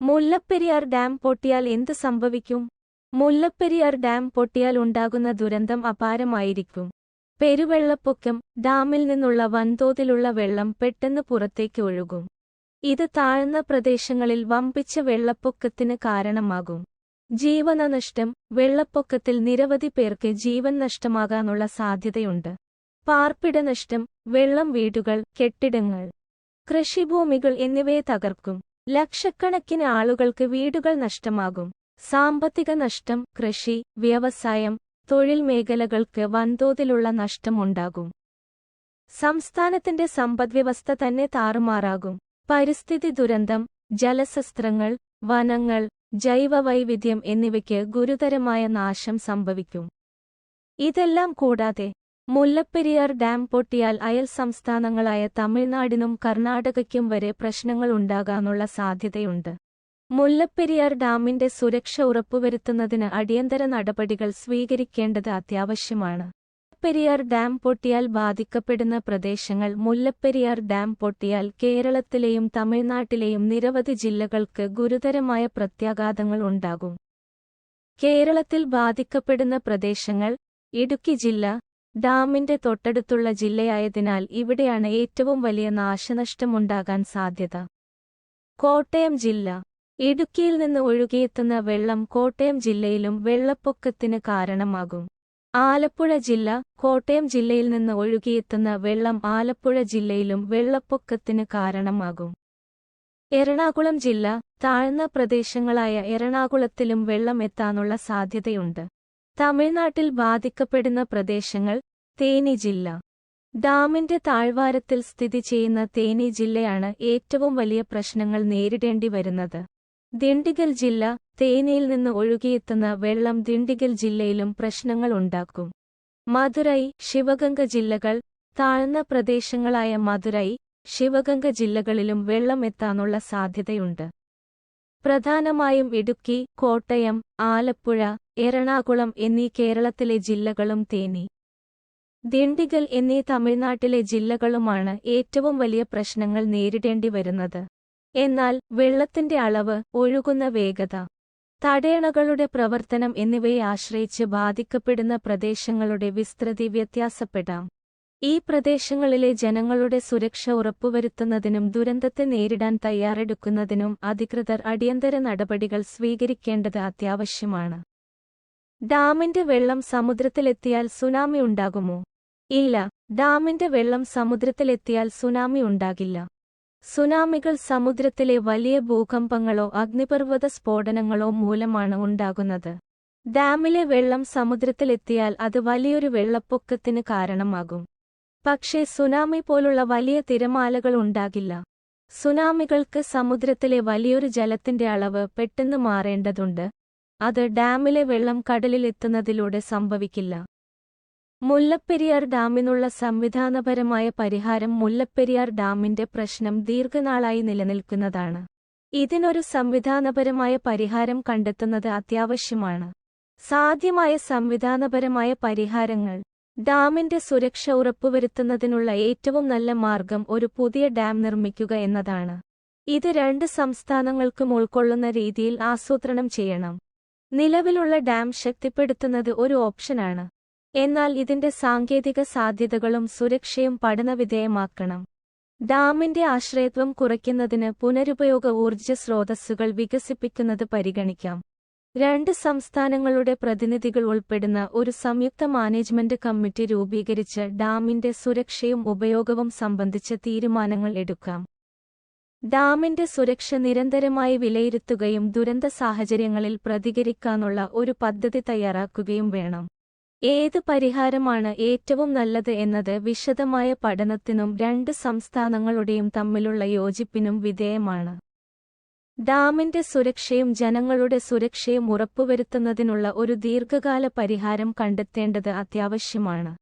Mullaperiyar dam പൊട്ടിയാൽ എന്ത് സംഭവിക്കും? Mullaperiyar dam പൊട്ടിയാൽ ഉണ്ടാകുന്ന ദുരന്തം അപാരമായിരിക്കും. പെരുവെള്ളപ്പൊക്കം ഡാമിൽ നിന്നുള്ള വൻതോതിലുള്ള വെള്ളം പെട്ടെന്ന് പുറത്തേക്ക് ഒഴുകും. ഇത് താഴ്ന്ന പ്രദേശങ്ങളിൽ വമ്പിച്ച വെള്ളപ്പൊക്കത്തിന് കാരണമാകും. ജീവനനഷ്ടം വെള്ളപ്പൊക്കത്തിൽ നിരവധി പേർക്ക് ജീവൻ നഷ്ടമാകാനുള്ള സാധ്യതയുണ്ട്. പാർപ്പിടനഷ്ടം വെള്ളം വീടുകൾ കെട്ടിടങ്ങൾ കൃഷിഭൂമികൾ എന്നിവയെ തകർക്കും. ലക്ഷക്കണക്കിന് ആളുകൾക്ക് വീടുകൾ നഷ്ടമാകും. സാമ്പത്തിക നഷ്ടം കൃഷി വ്യവസായം തൊഴിൽ മേഖലകൾക്ക് വൻതോതിലുള്ള നഷ്ടമുണ്ടാകും സംസ്ഥാനത്തിന്റെ സമ്പദ്വ്യവസ്ഥ തന്നെ താറുമാറാകും. പരിസ്ഥിതി ദുരന്തം ജലശസ്ത്രങ്ങൾ വനങ്ങൾ ജൈവവൈവിധ്യം എന്നിവയ്ക്ക് ഗുരുതരമായ നാശം സംഭവിക്കും. ഇതെല്ലാം കൂടാതെ മുല്ലപ്പെരിയാർ ഡാം പൊട്ടിയാൽ അയൽ സംസ്ഥാനങ്ങളായ തമിഴ്നാടിനും കർണാടകയ്ക്കും വരെ പ്രശ്നങ്ങൾ ഉണ്ടാകാനുള്ള സാധ്യതയുണ്ട്. മുല്ലപ്പെരിയാർ ഡാമിന്റെ സുരക്ഷ ഉറപ്പുവരുത്തുന്നതിന് അടിയന്തര നടപടികൾ സ്വീകരിക്കേണ്ടത് അത്യാവശ്യമാണ്. പെരിയാർ ഡാം പൊട്ടിയാൽ ബാധിക്കപ്പെടുന്ന പ്രദേശങ്ങൾ മുല്ലപ്പെരിയാർ ഡാം പൊട്ടിയാൽ കേരളത്തിലെയും തമിഴ്നാട്ടിലെയും നിരവധി ജില്ലകൾക്ക് ഗുരുതരമായ പ്രത്യാഘാതങ്ങൾ ഉണ്ടാകും. കേരളത്തിൽ ബാധിക്കപ്പെടുന്ന പ്രദേശങ്ങൾ ഇടുക്കി ജില്ല ഡാമിന്റെ തൊട്ടടുത്തുള്ള ജില്ലയായതിനാൽ ഇവിടെയാണ് ഏറ്റവും വലിയ നാശനഷ്ടമുണ്ടാകാൻ സാധ്യത. കോട്ടയം ജില്ല. ഇടുക്കിയിൽ നിന്ന് ഒഴുകിയെത്തുന്ന വെള്ളം കോട്ടയം ജില്ലയിലും വെള്ളപ്പൊക്കത്തിന് കാരണമാകും. ആലപ്പുഴ ജില്ല. കോട്ടയം ജില്ലയിൽ നിന്ന് ഒഴുകിയെത്തുന്ന വെള്ളം ആലപ്പുഴ ജില്ലയിലും വെള്ളപ്പൊക്കത്തിന് കാരണമാകും. എറണാകുളം ജില്ല. താഴ്ന്ന പ്രദേശങ്ങളായ എറണാകുളത്തിലും വെള്ളം എത്താനുള്ള സാധ്യതയുണ്ട്. തമിഴ്നാട്ടിൽ ബാധിക്കപ്പെടുന്ന പ്രദേശങ്ങൾ തേനി ജില്ല. ഡാമിന്റെ താഴ്വാരത്തിൽ സ്ഥിതി ചെയ്യുന്ന തേനി ജില്ലയാണ് ഏറ്റവും വലിയ പ്രശ്നങ്ങൾ നേരിടേണ്ടി വരുന്നത്. ദിണ്ടിഗൽ ജില്ല തേനിയിൽ നിന്ന് ഒഴുകിയെത്തുന്ന വെള്ളം ദിണ്ടിഗൽ ജില്ലയിലും പ്രശ്നങ്ങൾ ഉണ്ടാക്കും. മധുരൈ ശിവഗംഗ ജില്ലകൾ താഴ്ന്ന പ്രദേശങ്ങളായ മധുരൈ ശിവഗംഗ ജില്ലകളിലും വെള്ളം എത്താനുള്ള സാധ്യതയുണ്ട്. പ്രധാനമായും ഇടുക്കി കോട്ടയം ആലപ്പുഴ എറണാകുളം എന്നീ കേരളത്തിലെ ജില്ലകളും തേനി. ദിണ്ടിഗൽ എന്നീ തമിഴ്നാട്ടിലെ ജില്ലകളുമാണ് ഏറ്റവും വലിയ പ്രശ്നങ്ങൾ നേരിടേണ്ടി വരുന്നത്. എന്നാൽ വെള്ളത്തിന്റെ അളവ് ഒഴുകുന്ന വേഗത തടയണകളുടെ പ്രവർത്തനം എന്നിവയെ ആശ്രയിച്ച് ബാധിക്കപ്പെടുന്ന പ്രദേശങ്ങളുടെ വിസ്തൃതി വ്യത്യാസപ്പെടാം. ഈ പ്രദേശങ്ങളിലെ ജനങ്ങളുടെ സുരക്ഷ ഉറപ്പുവരുത്തുന്നതിനും ദുരന്തത്തെ നേരിടാൻ തയ്യാറെടുക്കുന്നതിനും അധികൃതർ അടിയന്തര നടപടികൾ സ്വീകരിക്കേണ്ടത് അത്യാവശ്യമാണ്. ഡാമിന്റെ വെള്ളം സമുദ്രത്തിലെത്തിയാൽ സുനാമി ഉണ്ടാകുമോ? ഇല്ല ഡാമിന്റെ വെള്ളം സമുദ്രത്തിലെത്തിയാൽ സുനാമി ഉണ്ടാകില്ല. സുനാമികൾ സമുദ്രത്തിലെ വലിയ ഭൂകമ്പങ്ങളോ അഗ്നിപർവത സ്ഫോടനങ്ങളോ മൂലമാണ് ഉണ്ടാകുന്നത്. ഡാമിലെ വെള്ളം സമുദ്രത്തിലെത്തിയാൽ അത് വലിയൊരു വെള്ളപ്പൊക്കത്തിന് കാരണമാകും. പക്ഷേ സുനാമി പോലുള്ള വലിയ തിരമാലകൾ ഉണ്ടാകില്ല. സുനാമികൾക്ക് സമുദ്രത്തിലെ വലിയൊരു ജലത്തിന്റെ അളവ് പെട്ടെന്ന് മാറേണ്ടതുണ്ട്. അത് ഡാമിലെ വെള്ളം കടലിലെത്തുന്നതിലൂടെ സംഭവിക്കില്ല. മുല്ലപ്പെരിയാർ ഡാമിനുള്ള സംവിധാനപരമായ പരിഹാരം മുല്ലപ്പെരിയാർ ഡാമിന്റെ പ്രശ്നം ദീർഘനാളായി നിലനിൽക്കുന്നതാണ്. ഇതിനൊരു സംവിധാനപരമായ പരിഹാരം കണ്ടെത്തുന്നത് അത്യാവശ്യമാണ്. സാധ്യമായ സംവിധാനപരമായ പരിഹാരങ്ങൾ. ഡാമിന്റെ സുരക്ഷ ഉറപ്പുവരുത്തുന്നതിനുള്ള ഏറ്റവും നല്ല മാർഗം ഒരു പുതിയ ഡാം നിർമ്മിക്കുക എന്നതാണ്. ഇത് രണ്ട് സംസ്ഥാനങ്ങൾക്കും ഉൾക്കൊള്ളുന്ന രീതിയിൽ ആസൂത്രണം ചെയ്യണം. നിലവിലുള്ള ഡാം ശക്തിപ്പെടുത്തുന്നത് ഒരു ഓപ്ഷനാണ്. എന്നാൽ ഇതിന്റെ സാങ്കേതിക സാധ്യതകളും സുരക്ഷയും പഠനവിധേയമാക്കണം. ഡാമിന്റെ ആശ്രയത്വം കുറയ്ക്കുന്നതിന് പുനരുപയോഗ ഊർജ സ്രോതസ്സുകൾ വികസിപ്പിക്കുന്നത് പരിഗണിക്കാം. രണ്ട് സംസ്ഥാനങ്ങളുടെ പ്രതിനിധികൾ ഉൾപ്പെടുന്ന ഒരു സംയുക്ത മാനേജ്മെന്റ് കമ്മിറ്റി രൂപീകരിച്ച് ഡാമിന്റെ സുരക്ഷയും ഉപയോഗവും സംബന്ധിച്ച തീരുമാനങ്ങൾ എടുക്കാം. ഡാമിന്റെ സുരക്ഷ നിരന്തരമായി വിലയിരുത്തുകയും ദുരന്ത സാഹചര്യങ്ങളിൽ പ്രതികരിക്കാനുള്ള ഒരു പദ്ധതി തയ്യാറാക്കുകയും വേണം. ഏത് പരിഹാരമാണ് ഏറ്റവും നല്ലത് എന്നത് വിശദമായ പഠനത്തിനും രണ്ട് സംസ്ഥാനങ്ങളുടെയും തമ്മിലുള്ള യോജിപ്പിനും വിധേയമാണ്. ഡാമിന്റെ സുരക്ഷയും ജനങ്ങളുടെ സുരക്ഷയും ഉറപ്പുവരുത്തുന്നതിനുള്ള ഒരു ദീർഘകാല പരിഹാരം കണ്ടെത്തേണ്ടത് അത്യാവശ്യമാണ്.